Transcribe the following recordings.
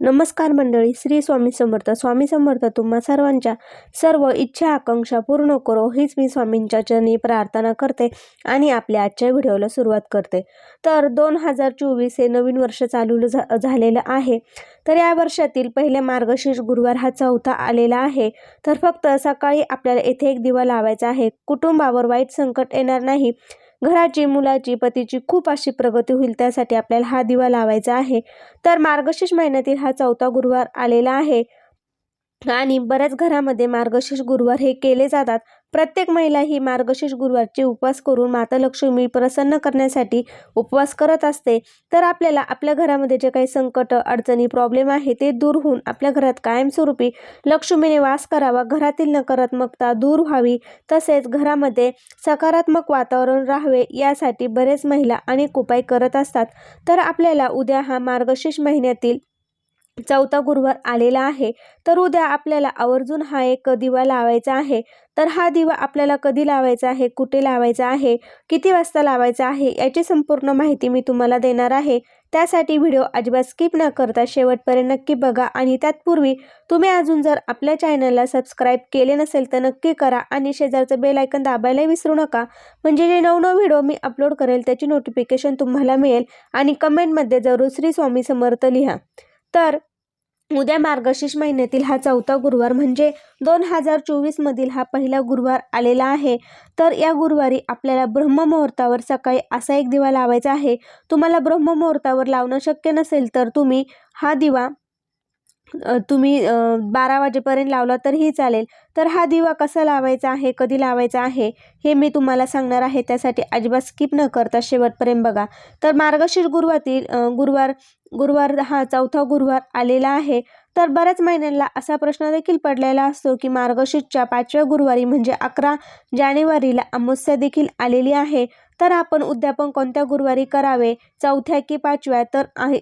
नमस्कार मंडळी श्री स्वामी समर्थ. स्वामी समर्थ तुम्हा सर्वांच्या सर्व इच्छा आकांक्षा पूर्ण करो हीच मी स्वामींच्या चरणी प्रार्थना करते आणि आपल्या आजच्या व्हिडिओला सुरुवात करते. तर दोन हजार चोवीस हे नवीन वर्ष चालू झा झालेलं आहे. तर या वर्षातील पहिले मार्गशीर्ष गुरुवार हा चौथा आलेला आहे. तर फक्त सकाळी आपल्याला येथे एक दिवा लावायचा आहे. कुटुंबावर वाईट संकट येणार नाही. घराची मुलाची पतीची खूप अशी प्रगती होईल त्यासाठी आपल्याला हा दिवा लावायचा आहे. तर मार्गशीर्ष महिन्यातील हा चौथा गुरुवार आलेला आहे. आणि बऱ्याच घरामध्ये मार्गशीर्ष गुरुवार हे केले जातात. प्रत्येक महिला ही मार्गशीर्ष गुरुवारचे उपवास करून माता लक्ष्मी प्रसन्न करण्यासाठी उपवास करत असते. तर आपल्याला आपल्या घरामध्ये जे काही संकट अडचणी प्रॉब्लेम आहे ते दूर होऊन आपल्या घरात कायमस्वरूपी लक्ष्मीने वास करावा घरातील नकारात्मकता दूर व्हावी तसेच घरामध्ये सकारात्मक वातावरण राहावे यासाठी बरेच महिला अनेक उपाय करत असतात. तर आपल्याला उद्या हा मार्गशीर्ष महिन्यातील चौथा गुरुवार आलेला आहे तर उद्या आपल्याला आवर्जून हा एक दिवा लावायचा आहे. तर हा दिवा आपल्याला कधी लावायचा आहे कुठे लावायचा आहे किती वाजता लावायचा आहे याची संपूर्ण माहिती मी तुम्हाला देणार आहे. त्यासाठी व्हिडिओ अजिबात स्किप न करता शेवटपर्यंत नक्की बघा आणि त्यातपूर्वी तुम्ही अजून जर आपल्या चॅनलला सबस्क्राईब केले नसेल तर नक्की करा आणि शेजारचं बेल आयकन दाबायला विसरू नका. म्हणजे जे नवनव व्हिडिओ मी अपलोड करेल त्याची नोटिफिकेशन तुम्हाला मिळेल आणि कमेंटमध्ये जरूर श्री स्वामी समर्थ लिहा. तर उद्या मार्गशीर्ष महिन्यातील हा चौथा गुरुवार म्हणजे दोन हजार चोवीसमधील हा पहिला गुरुवार आलेला आहे. तर या गुरुवारी आपल्याला ब्रह्ममुहूर्तावर सकाळी असा एक दिवा लावायचा आहे. तुम्हाला ब्रह्ममुहूर्तावर लावणं शक्य नसेल तर तुम्ही हा दिवा तुम्ही बारा वाजेपर्यंत लावला तरीही चालेल. तर हा दिवा कसा लावायचा आहे कधी लावायचा आहे हे मी तुम्हाला सांगणार आहे. त्यासाठी अजिबात स्किप न करता शेवटपर्यंत बघा. तर मार्गशीर्ष गुरुवातील गुरुवार गुरुवार हा चौथा गुरुवार आलेला आहे. तर बऱ्याच महिन्यांना असा प्रश्न देखील पडलेला असतो की मार्गशीर्षच्या पाचव्या गुरुवारी म्हणजे अकरा जानेवारीला अमावस्या देखील आलेली आहे. तर आपण उद्यापन कोणत्या गुरुवारी करावे? चौथ्या की पाचव्या? तर आहे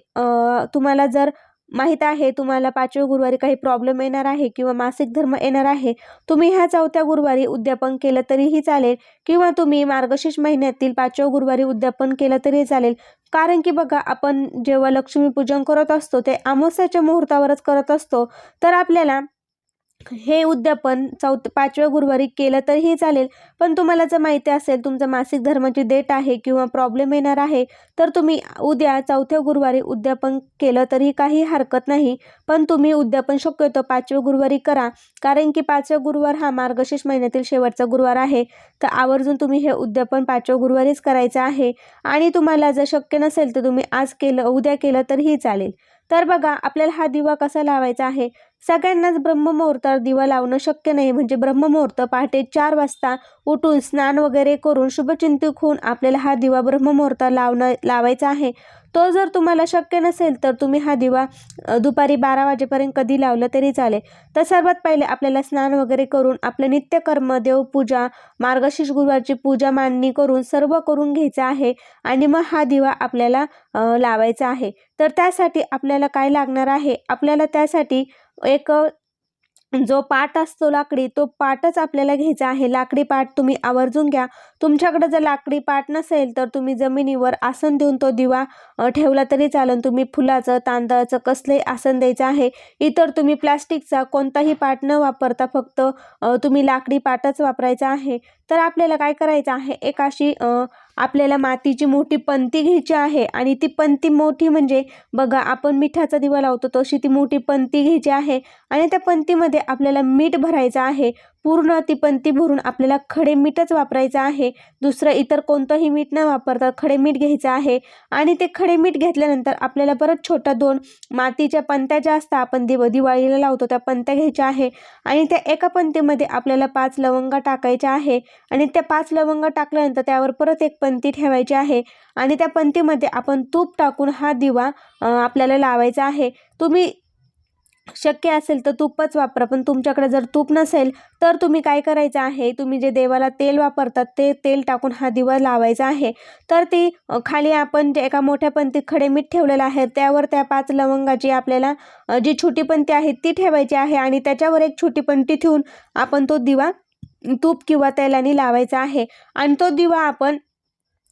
तुम्हाला जर माहीत आहे तुम्हाला पाचव्या गुरुवारी काही प्रॉब्लेम येणार आहे किंवा मासिक धर्म येणार आहे तुम्ही ह्या चौथ्या गुरुवारी उद्यापन केलं तरीही चालेल किंवा तुम्ही मार्गशीर्ष महिन्यातील पाचव्या गुरुवारी उद्यापन केलं तरीही चालेल. कारण की बघा आपण जेव्हा लक्ष्मीपूजन करत असतो ते अमावस्याच्या मुहूर्तावरच करत असतो तर आपल्याला हे उद्यापन चौथ पाचव्या गुरुवारी केलं तरीही चालेल. पण तुम्हाला जर माहिती असेल तुमचं मासिक धर्माची डेट आहे किंवा प्रॉब्लेम येणार आहे तर तुम्ही उद्या चौथ्या गुरुवारी उद्यापन केलं तरी काही हरकत नाही. पण तुम्ही उद्यापन शक्यतो पाचव्या गुरुवारी करा. कारण की पाचव्या गुरुवार हा मार्गशीर्ष महिन्यातील शेवटचा गुरुवार आहे. तर आवर्जून तुम्ही हे उद्यापन पाचव्या गुरुवारीच करायचं आहे. आणि तुम्हाला जर शक्य नसेल तर तुम्ही आज केलं उद्या केलं तरीही चालेल. तर बघा आपल्याला हा दिवा कसा लावायचा आहे? सगळ्यांनाच ब्रह्ममुहूर्तावर दिवा लावणं शक्य नाही. म्हणजे ब्रह्ममुहूर्त पहाटे चार वाजता उठून स्नान वगैरे करून शुभचिंतक होऊन आपल्याला हा दिवा ब्रह्ममुहूर्तावर लावणं लावायचा आहे. तो जर तुम्हाला शक्य नसेल तर तुम्ही हा दिवा दुपारी बारा वाजेपर्यंत कधी लावलं तरी चालेल. तर सर्वात पहिले आपल्याला स्नान वगैरे करून आपलं नित्यकर्म देवपूजा मार्गशीर्ष गुरुवारची पूजा मांडणी करून सर्व करून घ्यायचं आहे आणि मग हा दिवा आपल्याला लावायचा आहे. तर त्यासाठी आपल्याला काय लागणार आहे? आपल्याला त्यासाठी एक जो पाट असतो लाकडी तो पाटच आपल्याला घ्यायचा आहे. लाकडी पाट तुम्ही आवर्जून घ्या. तुमच्याकडे जर लाकडी पाट नसेल तर तुम्ही जमिनीवर आसन देऊन तो दिवा ठेवला तरी चालेल तुम्ही फुलाचं तांदळाचं कसलंही आसन द्यायचं आहे. इतर तुम्ही प्लास्टिकचा कोणताही पाट न वापरता फक्त तुम्ही लाकडी पाटच वापरायचा आहे. तर आपल्याला काय करायचं आहे? एक अशी आपल्याला मातीची मोठी पंती घ्यायची आहे आणि ती पंती मोठी म्हणजे बघा आपण मिठाचा दिवा लावतो तशी ती मोठी पंती घ्यायची आहे आणि त्या पंतीमध्ये आपल्याला मीठ भरायचं आहे. पूर्ण ती पंती भरून आपल्याला खडे मीठच वापरायचं आहे. दुसरं इतर कोणतंही मीठ न वापरता खडे मीठ घ्यायचं आहे. आणि ते खडे मीठ घेतल्यानंतर आपल्याला परत छोट्या दोन मातीच्या पंत्या ज्या असतात आपण दिव दिवाळीला लावतो त्या पंत्या घ्यायच्या आहे. आणि त्या एका पंतीमध्ये आपल्याला पाच लवंगा टाकायच्या आहे. आणि त्या पाच लवंगा टाकल्यानंतर त्यावर परत एक पंती ठेवायची आहे. आणि त्या पंतीमध्ये आपण तूप टाकून हा दिवा आपल्याला लावायचा आहे. तुम्ही शक्य असेल तर तूपच वापरा पण तुमच्याकडे जर तूप नसेल तर तुम्ही काय करायचं आहे? तुम्ही जे देवाला तेल वापरतात ते तेल टाकून हा दिवा लावायचा आहे. तर ती खाली आपण जे एका मोठ्या पंतीत खडे मीठ ठेवलेलं आहे त्यावर त्या पाच लवंगाची आपल्याला जी छोटी पंती आहे ती ठेवायची आहे आणि त्याच्यावर एक छोटी पंती ठेवून आपण तो दिवा तूप किंवा तेलाने लावायचा आहे. आणि तो दिवा आपण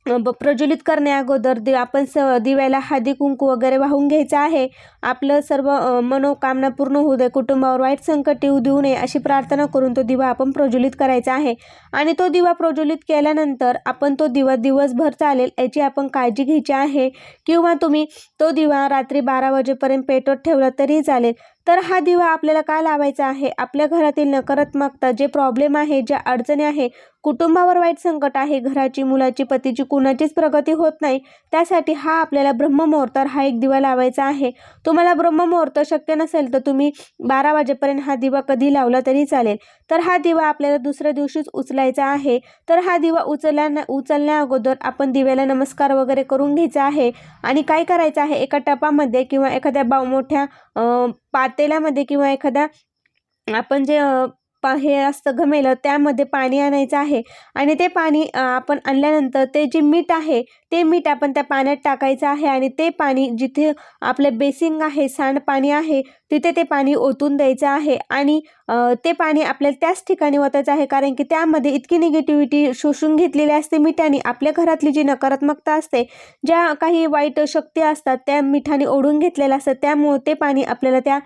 ब प्रज्वलित करण्याअगोदर दि आपण स दिव्याला हळदी कुंकू वगैरे वाहून घ्यायचं आहे. आपलं सर्व मनोकामना पूर्ण होऊ दे कुटुंबावर वाईट संकट येऊ देऊ नये अशी प्रार्थना करून तो दिवा आपण प्रज्वलित करायचा आहे. आणि तो दिवा प्रज्वलित केल्यानंतर आपण तो दिवा दिवसभर चालेल याची आपण काळजी घ्यायची आहे. किंवा तुम्ही तो दिवा रात्री बारा वाजेपर्यंत पेटवत ठेवला तरी चालेल. तर हा दिवा आपल्याला का लावायचा आहे? आपल्या घरातील नकारात्मकता जे प्रॉब्लेम आहे ज्या अडचणी आहे कुटुंबावर वाईट संकट आहे घराची मुलाची पतीची कुणाचीच प्रगती होत नाही त्यासाठी हा आपल्याला ब्रह्ममुहूर्त हा एक दिवा लावायचा आहे. तुम्हाला ब्रह्ममुहूर्त शक्य नसेल तर तुम्ही बारा वाजेपर्यंत हा दिवा कधी लावला तरी चालेल. तर हा दिवा आपल्याला दुसऱ्या दिवशीच उचलायचा आहे. तर हा दिवा उचलल्या उचलण्या अगोदर आपण दिव्याला नमस्कार वगैरे करून घ्यायचा आहे. आणि काय करायचं आहे? एका टपामध्ये किंवा एखाद्या बा मोठ्या पात तेलामध्ये किंवा एखादा आपण जे पा हे असतं घमेलं त्यामध्ये पाणी आणायचं आहे. आणि ते पाणी आपण आणल्यानंतर ते जे मीठ आहे ते मीठ आपण त्या पाण्यात टाकायचं आहे आणि ते पाणी जिथे आपलं बेसिंग आहे सांडपाणी आहे तिथे ते पाणी ओतून द्यायचं आहे. आणि ते पाणी आपल्याला त्याच ठिकाणी ओतायचं आहे कारण की त्यामध्ये इतकी निगेटिव्हिटी शोषून घेतलेली असते मिठाने. आपल्या घरातली जी नकारात्मकता असते ज्या काही वाईट शक्ती असतात त्या मिठाने ओढून घेतलेल्या असतात त्यामुळे ते पाणी आपल्याला त्या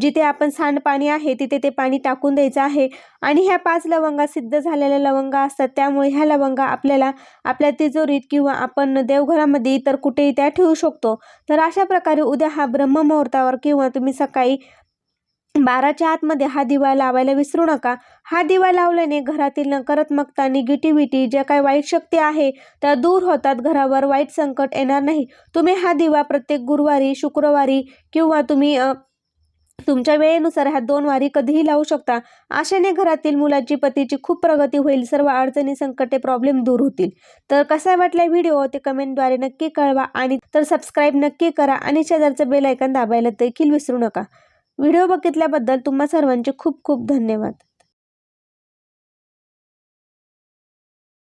जिथे आपण सांडपाणी आहे तिथे ते पाणी टाकून द्यायचं आहे. आणि ह्या पाच लवंगा सिद्ध झालेल्या लवंगा असतात. त्यामुळे ह्या लवंगा आपल्याला आपल्या तिजोरीत किंवा आपण देवघरामध्ये इतर कुठेही त्या ठेवू शकतो. तर अशा प्रकारे उद्या हा ब्रह्ममुहूर्तावर किंवा तुम्ही सकाळी बाराच्या आतमध्ये हा दिवा लावायला विसरू नका. हा दिवा लावल्याने घरातील नकारात्मकता निगेटिव्हिटी ज्या काही वाईट शक्ती आहे त्या दूर होतात. घरावर वाईट संकट येणार नाही. तुम्ही हा दिवा प्रत्येक गुरुवारी शुक्रवारी किंवा तुम्ही तुमच्या वेळेनुसार ह्या दोन वारी कधीही लावू शकता. आशेने घरातील मुलाची पतीची खूप प्रगती होईल. सर्व अडचणी संकटे प्रॉब्लेम दूर होतील. तर कसा वाटला व्हिडिओ? ते कमेंटद्वारे नक्की कळवा आणि तर सबस्क्राईब नक्की करा आणि शेजारचं बेल ऐकन दाबायला देखील विसरू नका. व्हिडिओ बघितल्याबद्दल तुम्हा सर्वांचे खूप खूप धन्यवाद.